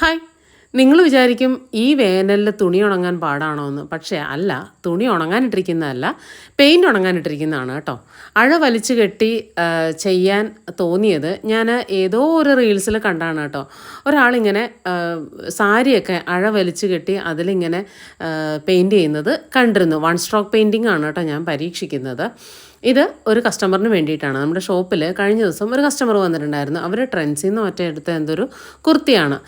Hi. നിങ്ങൾ വിചാരിക്കും ഈ വേനലിൽ തുണി ഉണങ്ങാൻ പാടാണോ എന്ന് പക്ഷേ അല്ല തുണി ഉണങ്ങാനിട്ടിരിക്കുന്നതല്ല പെയിന്റ് ഉണങ്ങാനിട്ടിരിക്കുന്നതാണ് കേട്ടോ. അഴ വലിച്ചു കെട്ടി ചെയ്യാൻ തോന്നിയത് ഞാൻ ഏതോ ഒരു റീൽസിൽ കണ്ടാണ് കേട്ടോ. ഒരാളിങ്ങനെ സാരിയൊക്കെ അഴ വലിച്ചു കെട്ടി അതിലിങ്ങനെ പെയിന്റ് ചെയ്യുന്നത് കണ്ടിരുന്നു. വൺ സ്ട്രോക്ക് പെയിന്റിംഗ് ആണ് കേട്ടോ ഞാൻ പരീക്ഷിക്കുന്നത്. ഇത് ഒരു കസ്റ്റമറിന് വേണ്ടിയിട്ടാണ്. നമ്മുടെ ഷോപ്പിൽ കഴിഞ്ഞ ദിവസം ഒരു കസ്റ്റമർ വന്നിട്ടുണ്ടായിരുന്നു. അവർ ട്രെൻസിൽ നിന്ന് ഒറ്റയെടുത്ത എന്തൊരു കുർത്തിയാണ്.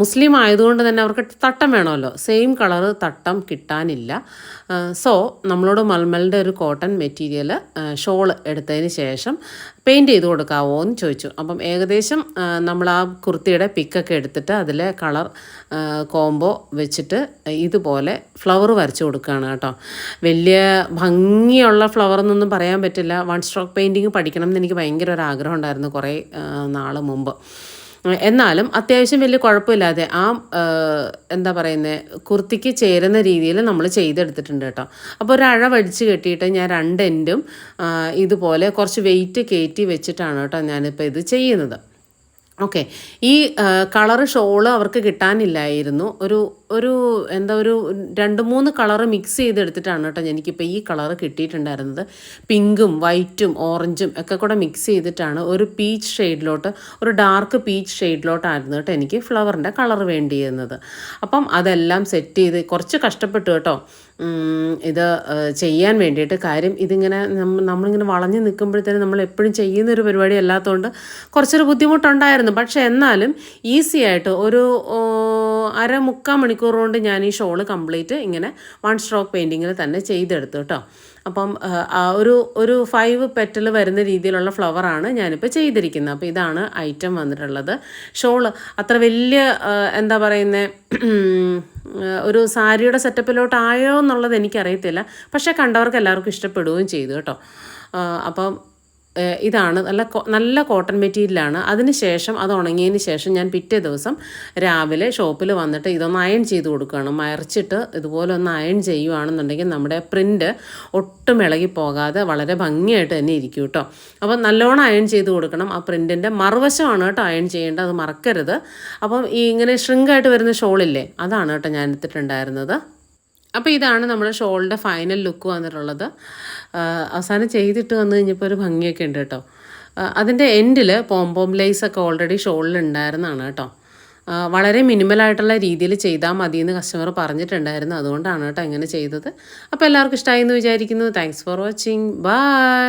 മുസ്ലിം ആയതുകൊണ്ട് തന്നെ അവർക്ക് തട്ടം വേണമല്ലോ. സെയിം കളർ തട്ടം കിട്ടാനില്ല. സോ നമ്മളോട് മൽമലിന്റെ ഒരു കോട്ടൺ മെറ്റീരിയൽ ഷോൾ എടുത്തതിന് ശേഷം പെയിന്റ് ചെയ്ത് കൊടുക്കാവോ എന്ന് ചോദിച്ചു. അപ്പം ഏകദേശം നമ്മൾ ആ കുർത്തിയുടെ പിക്കൊക്കെ എടുത്തിട്ട് അതിലെ കളർ കോംബോ വെച്ചിട്ട് ഇതുപോലെ ഫ്ലവർ വരച്ചു കൊടുക്കുകയാണ് കേട്ടോ. വലിയ ഭംഗിയുള്ള ഫ്ലവർ എന്നൊന്നും പറയാൻ പറ്റില്ല. വൺ സ്ട്രോക്ക് പെയിന്റിങ് പഠിക്കണം എന്ന് എനിക്ക് ഭയങ്കര ഒരു ആഗ്രഹം ഉണ്ടായിരുന്നു കുറേ നാൾ മുമ്പ്. എന്നാലും അത്യാവശ്യം വലിയ കുഴപ്പമില്ലാതെ ആ എന്താ പറയുന്നത് കുർത്തിക്ക് ചേരുന്ന രീതിയിൽ നമ്മൾ ചെയ്തെടുത്തിട്ടുണ്ട് കേട്ടോ. അപ്പോൾ ഒരു അഴ വടിച്ച് കെട്ടിയിട്ട് ഞാൻ രണ്ട് എൻഡും ഇതുപോലെ കുറച്ച് വെയിറ്റ് കയറ്റി വെച്ചിട്ടാണ് കേട്ടോ ഞാനിപ്പോൾ ഇത് ചെയ്യുന്നത്. ഓക്കെ ഈ കളറ് ഷോൾ അവർക്ക് കിട്ടാനില്ലായിരുന്നു. ഒരു ഒരു എന്താ ഒരു രണ്ട് മൂന്ന് കളറ് മിക്സ് ചെയ്തെടുത്തിട്ടാണ് കേട്ടോ എനിക്കിപ്പോൾ ഈ കളറ് കിട്ടിയിട്ടുണ്ടായിരുന്നത്. പിങ്കും വൈറ്റും ഓറഞ്ചും ഒക്കെ കൂടെ മിക്സ് ചെയ്തിട്ടാണ് ഒരു പീച്ച് ഷെയ്ഡിലോട്ട് ഒരു ഡാർക്ക് പീച്ച് ഷെയ്ഡിലോട്ടായിരുന്നു കേട്ടോ എനിക്ക് ഫ്ലവറിന്റെ കളർ വേണ്ടിയിരുന്നത്. അപ്പം അതെല്ലാം സെറ്റ് ചെയ്ത് കുറച്ച് കഷ്ടപ്പെട്ടു കേട്ടോ. ഇത് ചെയ്യാൻ വേണ്ടിയിട്ട് കാര്യം ഇതിങ്ങനെ നമ്മ- നമ്മളിങ്ങനെ വളഞ്ഞു നിൽക്കുമ്പോഴത്തേനും നമ്മൾ എപ്പോഴും ചെയ്യുന്ന ഒരു പരിപാടി അല്ലാത്തതുകൊണ്ട് കുറച്ചൊരു ബുദ്ധിമുട്ടുണ്ടായിരുന്നു. പക്ഷേ എന്നാലും ഈസി ആയിട്ട് ഒരു അര മുക്കാൽ മണിക്കൂർ കൊണ്ട് ഞാൻ ഈ ഷോൾ കംപ്ലീറ്റ് ഇങ്ങനെ വൺ സ്ട്രോക്ക് പെയിന്റിങ്ങിൽ തന്നെ ചെയ്തെടുത്തു കേട്ടോ അപ്പം ഒരു ഒരു ഫൈവ് പെറ്റൽ വരുന്ന രീതിയിലുള്ള ഫ്ലവറാണ് ഞാനിപ്പോൾ ചെയ്തിരിക്കുന്നത്. അപ്പോൾ ഇതാണ് ഐറ്റം വന്നിട്ടുള്ളത്. ഷോൾ അത്ര വലിയ എന്താ പറയുന്നത് ഒരു സാരിയുടെ സെറ്റപ്പിലോട്ടായോ എന്നുള്ളത് എനിക്കറിയത്തില്ല. പക്ഷേ കണ്ടവർക്ക് എല്ലാവർക്കും ഇഷ്ടപ്പെടുകയും ചെയ്തു കേട്ടോ അപ്പം ഇതാണ്. നല്ല നല്ല കോട്ടൺ മെറ്റീരിയലാണ്. അതിന് ശേഷം അത് ഉണങ്ങിയതിന് ശേഷം ഞാൻ പിറ്റേ ദിവസം രാവിലെ ഷോപ്പിൽ വന്നിട്ട് ഇതൊന്ന് അയൺ ചെയ്ത് കൊടുക്കുകയാണ്. മറിച്ചിട്ട് ഇതുപോലെ ഒന്ന് അയൺ ചെയ്യുകയാണെന്നുണ്ടെങ്കിൽ നമ്മുടെ പ്രിന്റ് ഒട്ടും ഇളകി പോകാതെ വളരെ ഭംഗിയായിട്ട് തന്നെ ഇരിക്കും കേട്ടോ. അപ്പം നല്ലോണം അയൺ ചെയ്ത് കൊടുക്കണം. ആ പ്രിന്റിന്റെ മറുവശമാണ് കേട്ടോ അയൺ ചെയ്യേണ്ടത്. അത് മറക്കരുത്. അപ്പം ഈ ഇങ്ങനെ ഷ്രിങ്കായിട്ട് വരുന്ന ഷോളില്ലേ? അതാണ് കേട്ടോ ഞാൻ എടുത്തിട്ടുണ്ടായിരുന്നത്. അപ്പോൾ ഇതാണ് നമ്മുടെ ഷോളിന്റെ ഫൈനൽ ലുക്ക് വന്നിട്ടുള്ളത്. അവസാനം ചെയ്തിട്ട് വന്നു കഴിഞ്ഞപ്പോൾ ഒരു ഭംഗിയൊക്കെ ഉണ്ട് കേട്ടോ. അതിന്റെ എൻഡിൽ പോംപോം ലൈസ് ഒക്കെ ഓൾറെഡി ഷോളിൽ ഉണ്ടായിരുന്നതാണ് കേട്ടോ. വളരെ മിനിമലായിട്ടുള്ള രീതിയിൽ ചെയ്താൽ മതി എന്ന് കസ്റ്റമർ പറഞ്ഞിട്ടുണ്ടായിരുന്നു. അതുകൊണ്ടാണ് കേട്ടോ ഇങ്ങനെ ചെയ്തത്. അപ്പോൾ എല്ലാവർക്കും ഇഷ്ടമായി എന്ന് വിചാരിക്കുന്നു. Thanks for watching bye